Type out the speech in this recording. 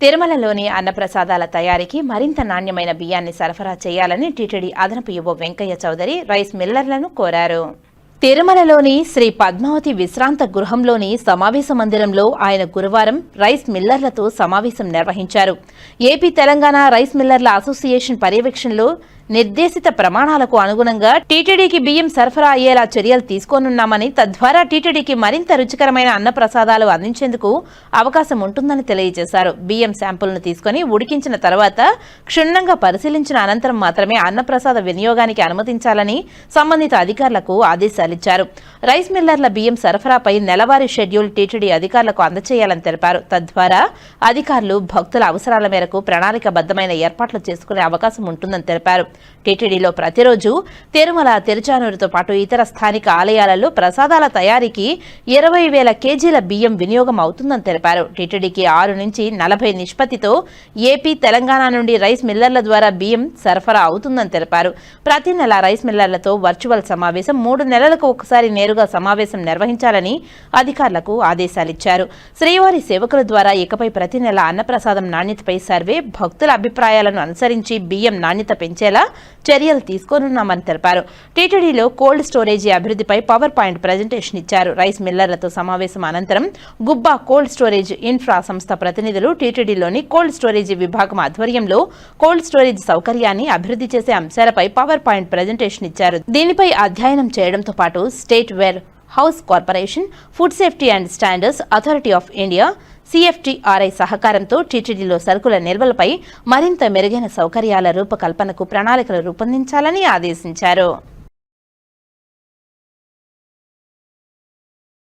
తిరుమలలోని అన్నప్రసాదాల తయారీకి మరింత నాణ్యమైన బియ్యాన్ని సరఫరా చేయాలని టీటీడీ అదనపు యువ వెంకయ్య చౌదరి రైస్ మిల్లర్లను కోరారు. తిరుమలలోని శ్రీ పద్మావతి విశ్రాంత గృహంలోని సమావేశ మందిరంలో ఆయన గురువారం రైస్ మిల్లర్లతో సమావేశం నిర్వహించారు. ఏపీ తెలంగాణ రైస్ మిల్లర్ల అసోసియేషన్ పర్యవేక్షణలో నిర్దేశిత ప్రమాణాలకు అనుగుణంగా టీటీడీకి బియ్యం సరఫరా అయ్యేలా చర్యలు తీసుకోనున్నామని తద్వారా టీటీడీకి మరింత రుచికరమైన అన్న ప్రసాదాలు అందించేందుకు అవకాశం ఉంటుందని తెలియజేశారు. బియ్యం శాంపుల్ను తీసుకుని ఉడికించిన తర్వాత క్షుణ్ణంగా పరిశీలించిన అనంతరం మాత్రమే అన్నప్రసాద వినియోగానికి అనుమతించాలని సంబంధిత అధికారులకు ఆదేశాలిచ్చారు. రైస్ మిల్లర్ల బియ్యం సరఫరాపై నెలవారీ షెడ్యూల్ టీటీడీ అధికారులకు అందజేయాలని తెలిపారు. తద్వారా అధికారులు భక్తుల అవసరాల మేరకు ప్రణాళికబద్ధమైన ఏర్పాట్లు చేసుకునే అవకాశం ఉంటుందని తెలిపారు. టీటీడీలో ప్రతిరోజు తిరుమల తిరుచానూరుతో పాటు ఇతర స్థానిక ఆలయాలలో ప్రసాదాల తయారీకి ఇరవై వేల కేజీల బియ్యం వినియోగం అవుతుందని తెలిపారు. టీటీడీకి ఆరు నుంచి నలభై నిష్పత్తితో ఏపీ తెలంగాణ నుండి రైస్ మిల్లర్ల ద్వారా బియ్యం సరఫరా అవుతుందని తెలిపారు. ప్రతి నెల రైస్ మిల్లర్లతో వర్చువల్ సమావేశం మూడు నెలలకు ఒకసారి నేరుగా సమావేశం నిర్వహించాలని అధికారులకు ఆదేశాలిచ్చారు. శ్రీవారి సేవకుల ద్వారా ఇకపై ప్రతి నెల అన్నప్రసాదం నాణ్యతపై సర్వే భక్తుల అభిప్రాయాలను అనుసరించి బియ్యం నాణ్యత పెంచేలా చర్యలు తీసుకోనున్నామని తెలిపారు. టీటీడీలో కోల్డ్ స్టోరేజీ అభివృద్ధిపై పవర్ పాయింట్ ప్రజెంటేషన్ ఇచ్చారు. రైస్ మిల్లర్లతో సమావేశం అనంతరం గుబ్బా కోల్డ్ స్టోరేజ్ ఇన్ఫ్రా సంస్థ ప్రతినిధులు టీటీడీలోని కోల్డ్ స్టోరేజీ విభాగం ఆధ్వర్యంలో కోల్డ్ స్టోరేజ్ సౌకర్యాన్ని అభివృద్ధి చేసే అంశాలపై పవర్ పాయింట్ ప్రజెంటేషన్ ఇచ్చారు. దీనిపై అధ్యయనం చేయడంతో పాటు state warehouse corporation food safety and standards authority of India CFTRI సహకారంతో టీటీడీలో సరుకుల నిల్వలపై మరింత మెరుగైన సౌకర్యాల రూపకల్పనకు ప్రణాళికలు రూపొందించాలని ఆదేశించారు.